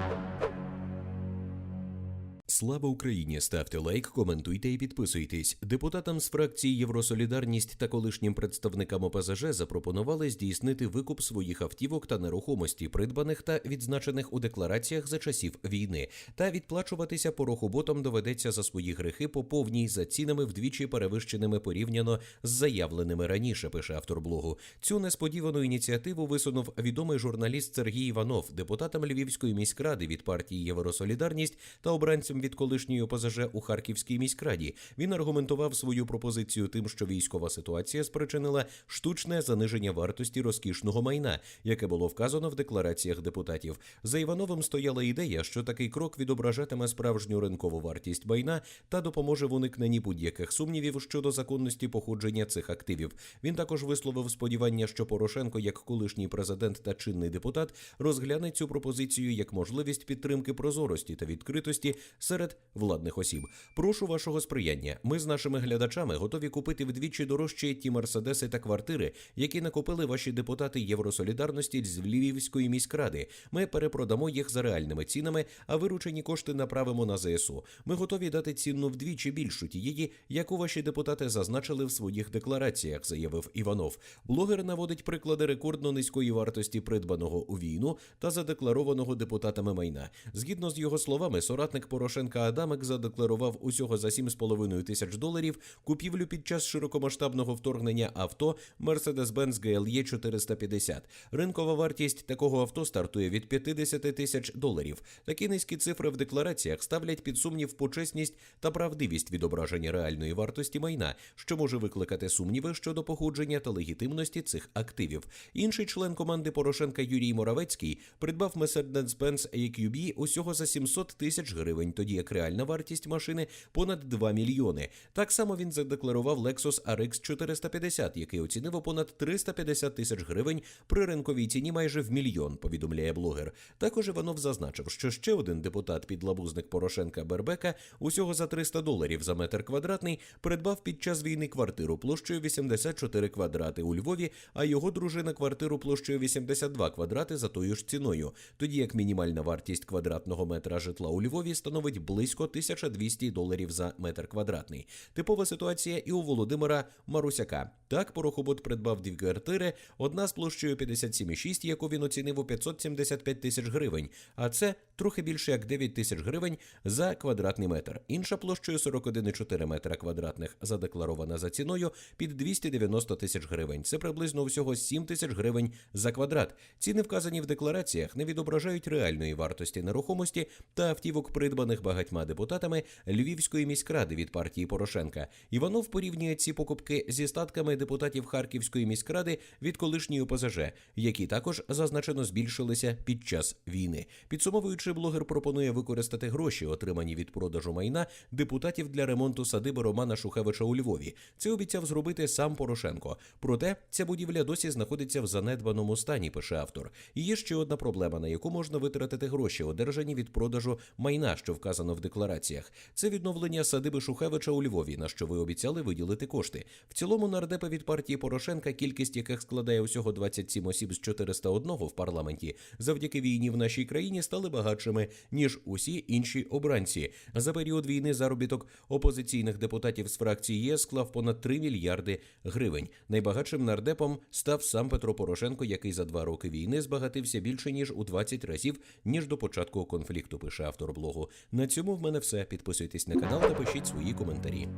Thank you. Слава Україні! Ставте лайк, коментуйте і підписуйтесь. Депутатам з фракції Євросолідарність та колишнім представникам ОПЗЖ запропонували здійснити викуп своїх автівок та нерухомості, придбаних та відзначених у деклараціях за часів війни, та відплачуватися порохоботам доведеться за свої грехи по повній за цінами вдвічі перевищеними порівняно з заявленими раніше. Пише автор блогу. Цю несподівану ініціативу висунув відомий журналіст Сергій Іванов, депутатам Львівської міськради від партії Євросолідарність та обранцям від колишньої ОПЗЖ у Харківській міськраді. Він аргументував свою пропозицію тим, що військова ситуація спричинила штучне заниження вартості розкішного майна, яке було вказано в деклараціях депутатів. За Івановим стояла ідея, що такий крок відображатиме справжню ринкову вартість майна та допоможе в уникненні будь-яких сумнівів щодо законності походження цих активів. Він також висловив сподівання, що Порошенко, як колишній президент та чинний депутат, розгляне цю пропозицію як можливість підтримки прозорості та відкритості серед владних осіб. Прошу вашого сприяння. Ми з нашими глядачами готові купити вдвічі дорожчі ті мерседеси та квартири, які накопили ваші депутати Євросолідарності з Львівської міськради. Ми перепродамо їх за реальними цінами, а виручені кошти направимо на ЗСУ. Ми готові дати ціну вдвічі більшу тієї, яку ваші депутати зазначили в своїх деклараціях, заявив Іванов. Блогер наводить приклади рекордно низької вартості придбаного у війну та задекларованого депутатами майна. Згідно з його словами, соратник Порошенка Адамик задекларував усього за 7,5 тисяч доларів купівлю під час широкомасштабного вторгнення авто Mercedes-Benz GLE 450. Ринкова вартість такого авто стартує від 50 тисяч доларів. Такі низькі цифри в деклараціях ставлять під сумнів почесність та правдивість відображення реальної вартості майна, що може викликати сумніви щодо походження та легітимності цих активів. Інший член команди Порошенка Юрій Моравецький придбав Mercedes-Benz EQB усього за 700 тисяч гривень, тоді як реальна вартість машини понад 2 мільйони. Так само він задекларував Lexus RX 450, який оцінив у понад 350 тисяч гривень при ринковій ціні майже в мільйон. Повідомляє блогер. Також Іванов зазначив, що ще один депутат підлабузник Порошенка Бербека усього за 300 доларів за метр квадратний придбав під час війни квартиру площею 84 квадрати у Львові, а його дружина квартиру площею 82 квадрати за тою ж ціною. Тоді як мінімальна вартість квадратного метра житла у Львові становить близько 1200 доларів за метр квадратний. Типова ситуація і у Володимира Марусяка. Так, порохобот придбав дві квартири, одна з площею 57,6, яку він оцінив у 575 тисяч гривень, а це трохи більше як 9 тисяч гривень за квадратний метр. Інша площею 41,4 метра квадратних задекларована за ціною під 290 тисяч гривень. Це приблизно всього 7 тисяч гривень за квадрат. Ціни вказані в деклараціях не відображають реальної вартості нерухомості та автівок, придбаних багатьма депутатами Львівської міськради від партії Порошенка. Іванов порівнює ці покупки зі статками депутатів Харківської міськради від колишньої ОПЗЖ, які також зазначено збільшилися під час війни. Підсумовуючи, блогер пропонує використати гроші, отримані від продажу майна депутатів для ремонту садиби Романа Шухевича у Львові. Це обіцяв зробити сам Порошенко. Проте ця будівля досі знаходиться в занедбаному стані. Пише автор. І є ще одна проблема, на яку можна витратити гроші, одержані від продажу майна, що вказано в деклараціях. Це відновлення садиби Шухевича у Львові, на що ви обіцяли виділити кошти. В цілому нардепи від партії Порошенка, кількість яких складає усього 27 осіб з 401 в парламенті, завдяки війні в нашій країні стали багатшими ніж усі інші обранці. За період війни заробіток опозиційних депутатів з фракції ЄС склав понад 3 мільярди гривень. Найбагатшим нардепом став сам Петро Порошенко, який за два роки війни збагатився більше ніж у 20 разів ніж до початку конфлікту. Пише автор блогу. На цьому в мене все. Підписуйтесь на канал та пишіть свої коментарі.